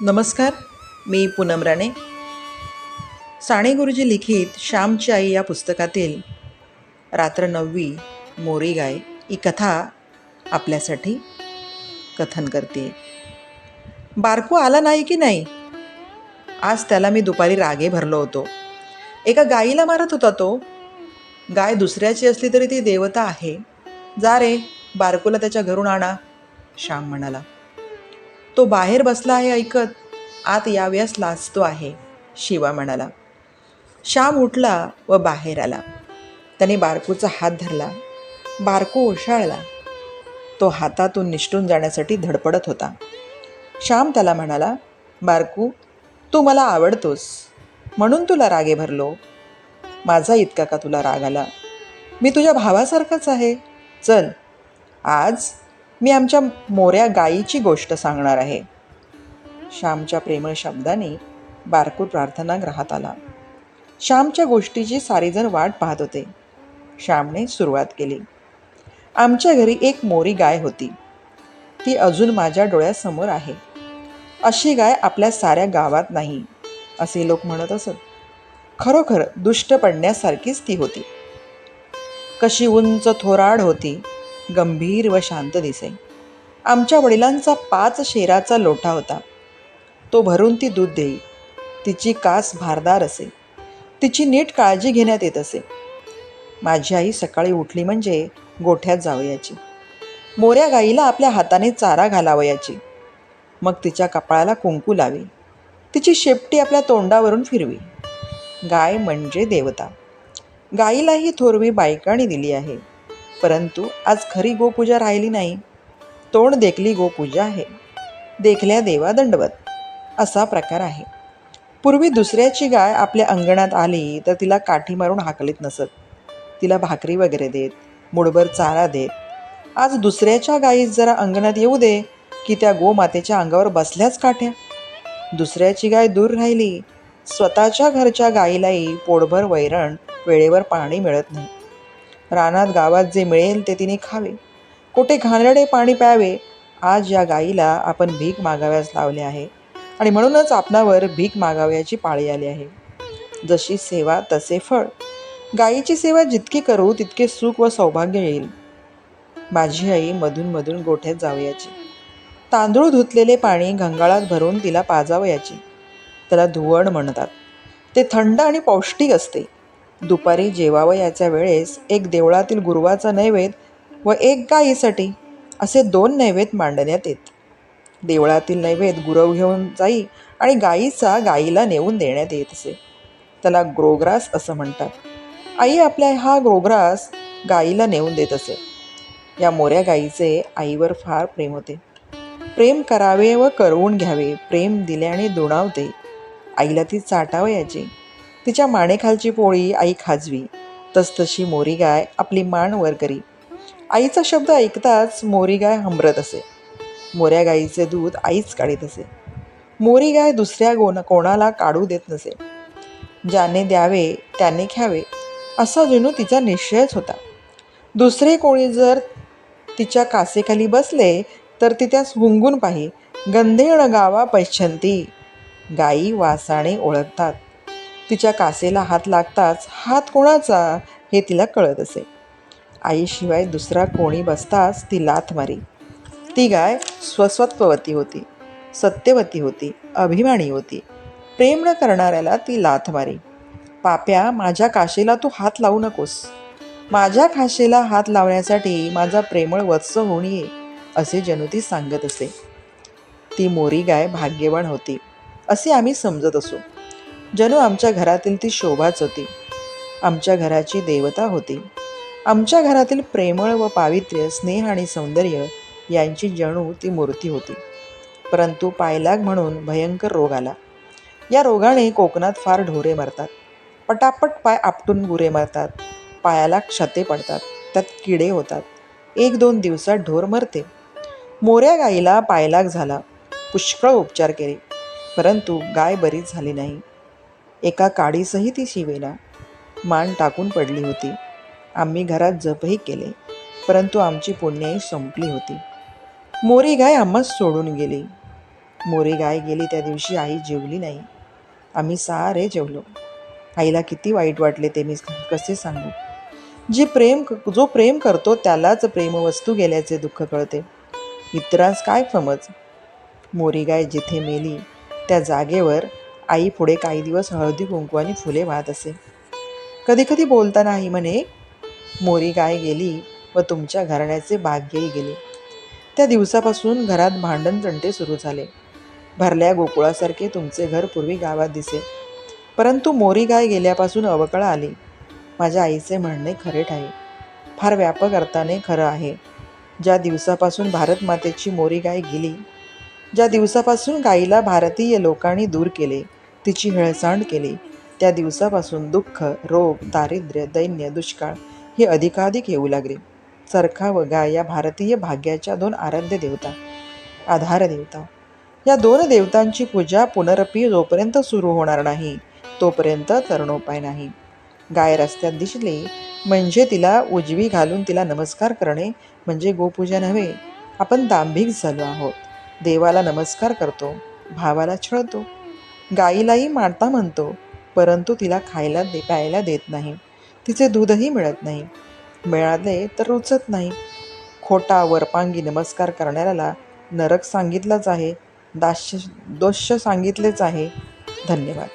नमस्कार मी पूनम राणे. साने गुरुजी लिखित श्यामची आई या पुस्तकातील रात्र नववी मोरी गाय ही कथा आपल्यासाठी कथन करते. बारकू आला नाही की नाही? आज त्याला मी दुपारी रागे भरलो होतो. एका गाईला मारत होता तो. गाय दुसऱ्याची असली तरी ती देवता आहे. जा रे बारकूला त्याच्या घरून आणा श्याम म्हणाला. तो बाहेर बसला आहे ऐकत आत याव्यास लाजतो आहे. शिवा म्हणाला श्याम उठला व बाहेर आला. त्याने बारकूचा हात धरला. बारकू ओशाळला. तो हातातून निष्ठून जाण्यासाठी धडपडत होता. श्याम त्याला म्हणाला बारकू तू मला आवडतोस. म्हणून तुला रागे भरलो. माझा इतका का तुला राग आला? मी तुझ्या भावासारखाच आहे. चल आज मी आमच्या मोऱ्या गायीची गोष्ट सांगणार आहे. श्यामच्या प्रेमळ शब्दाने बारकूर प्रार्थना ग्रहात आला. श्यामच्या गोष्टीची सारीजण वाट पाहत होते. श्यामने सुरुवात केली. आमच्या घरी एक मोरी गाय होती. ती अजून माझ्या डोळ्यासमोर आहे. अशी गाय आपल्या साऱ्या गावात नाही असे लोक म्हणत असत. खरोखर दुष्ट पडण्यासारखीच ती होती. कशी उंच थोराड होती गंभीर व शांत दिसे आमच्या वडिलांचा पाच शेराचा लोटा होता. तो भरून ती दूध देई तिची कास भारदार असे तिची नीट काळजी घेण्यात येत असे. माझी आई सकाळी उठली म्हणजे गोठ्यात जावयाची. मोऱ्या गाईला आपल्या हाताने चारा घालावयाची. मग तिच्या कपाळाला कुंकू लावी. तिची शेपटी आपल्या तोंडावरून फिरवी. गाय म्हणजे देवता. गाईलाही थोरवी बायकाणी दिली आहे. परंतु आज खरी गोपूजा राहिली नाही. तोंड देखली गोपूजा आहे. देखल्या देवा दंडवत. असा प्रकार आहे. पूर्वी दुसऱ्याची गाय आपल्या अंगणात आली तर तिला काठी मारून हाकलीत नसत. तिला भाकरी वगैरे देत मुडभर चारा देत. आज दुसऱ्याच्या गायीस जरा अंगणात येऊ दे की त्या गोमातेच्या अंगावर बसल्याच काठ्या. दुसऱ्याची गाय दूर राहिली. स्वतःच्या घरच्या गाईलाही पोटभर वैरण वेळेवर पाणी मिळत नाही. रानात गावात जे मिळेल ते तिने खावे. कुठे घाणेरडे पाणी प्यावे आज या गाईला आपण भीक मागाव्यास लावले आहे. आणि म्हणूनच आपणावर भीक मागाव्याची पाळी आली आहे. जशी सेवा तसे फळ. गायीची सेवा जितकी करू तितके सुख व सौभाग्य येईल. माझी आई मधून मधून गोठ्यात जावयाची. तांदूळ धुतलेले पाणी घंगाळात भरून तिला पाजावयाची. त्याला धुवण म्हणतात. ते थंड आणि पौष्टिक असते. दुपारी जेवावयाच्या वेळेस एक देवळातील गुरुवाचा नैवेद्य व एक गायीसाठी असे दोन नैवेद्य मांडण्यात येत. देवळातील नैवेद्य गुरव घेऊन जाई आणि गायीचा गायीला नेऊन देण्यात येत असे. त्याला ग्रोग्रास असं म्हणतात. आई आपल्या हा ग्रोग्रास गायीला नेऊन देत असे. या मोऱ्या गायीचे आईवर फार प्रेम होते. प्रेम करावे व करवून घ्यावे प्रेम दिल्याने दुणावते. आईला ती चाटावयाची. तिच्या मानेखालची पोळी आई खाजवी. तसतशी मोरी गाय आपली मान वर करी. आईचा शब्द ऐकताच मोरी गाय हंबरत असे. मोऱ्या गाईचे दूध आईच काढीत असे. मोरी गाय दुसऱ्या गोन कोणाला काढू देत नसे. ज्याने द्यावे त्याने घ्यावे असा जणू तिचा निश्चयच होता. दुसरे कोणी जर तिच्या कासेखाली बसले तर ती त्यास हुंगून पाही. गंधेण गावा पैच्छंती गायी वासाने ओळखतात. तिच्या कासेला हात लागताच हात कोणाचा हे तिला कळत असे. आईशिवाय दुसरा कोणी बसताच ती लाथ मारी. ती गाय स्वस्वत्ववती होती सत्यवती होती अभिमानी होती. प्रेम न करणाऱ्याला ती लाथ मारी. पाप्या माझ्या काशेला तू हात लावू नकोस. माझ्या खाशेला हात लावण्यासाठी माझा प्रेमळ वत्स होऊन ये असे जणू ती सांगत असे. ती मोरी गाय भाग्यवान होती असे आम्ही समजत असू. जणू आमच्या घरातील ती शोभाच होती. आमच्या घराची देवता होती. आमच्या घरातील प्रेमळ व पावित्र्य स्नेह आणि सौंदर्य यांची जणू ती मूर्ती होती. परंतु पायलाग म्हणून भयंकर रोग आला. या रोगाने कोकणात फार ढोरे मरतात. पटापट पाय आपटून गुरे मरतात. पायाला क्षते पडतात. त्यात किडे होतात. एक दोन दिवसात ढोर मरते. मोऱ्या गाईला पायलाग झाला. पुष्कळ उपचार केले. परंतु गाय बरीच झाली नाही. एका काडीसही ती शिवेना मान टाकून पडली होती. आम्ही घरात जपही केले परंतु आमची पुण्याई संपली होती. मोरी गाय आम्हाच सोडून गेली. मोरी गाय गेली त्या दिवशी आई जेवली नाही. आम्ही सारे जेवलो. आईला किती वाईट वाटले ते मी कसे सांगू? जे प्रेम जो प्रेम करतो त्यालाच प्रेमवस्तू गेल्याचे दुःख कळते. इतरांस काय समज? मोरी गाय जिथे मेली त्या जागेवर आई पुढे काही दिवस हळदी कुंकवानी फुले वाहत असे. कधीकधी बोलताना आई म्हणे मोरी गाय गेली व तुमच्या घराण्याचे भाग्यही गेले. त्या दिवसापासून घरात भांडण तंटे सुरू झाले. भरल्या गोकुळासारखे तुमचे घर पूर्वी गावात दिसे. परंतु मोरी गाय गेल्यापासून अवकळ आली. माझ्या आईचे म्हणणे खरे ठाई. फार व्यापक अर्थाने खरं आहे. ज्या दिवसापासून भारत मातेची मोरी गाय गेली ज्या दिवसापासून गायीला भारतीय लोकांनी दूर केले तिची हेळसांड केली. त्या दिवसापासून दुःख रोग दारिद्र्य दैन्य दुष्काळ हे अधिकाधिक येऊ लागले. चरखा व गाय या भारतीय भाग्याच्या दोन आराध्य देवता आधार देवता. या दोन देवतांची पूजा पुनरपी जोपर्यंत सुरू होणार नाही तोपर्यंत तरणोपाय नाही. गाय रस्त्यात दिसली म्हणजे तिला उजवी घालून तिला नमस्कार करणे म्हणजे गोपूजा नव्हे. आपण दांभिक झालो आहोत. देवाला नमस्कार करतो भावाला छळतो. गाईलाही माता म्हणतो परंतु तिला खायला दे प्यायला देत नाही. तिचे दूधही मिळत नाही. मिळाले तर रुचत नाही. खोटा वरपांगी नमस्कार करणाऱ्याला नरक सांगितलाच आहे दास्य दोष्य सांगितलेच आहे. धन्यवाद.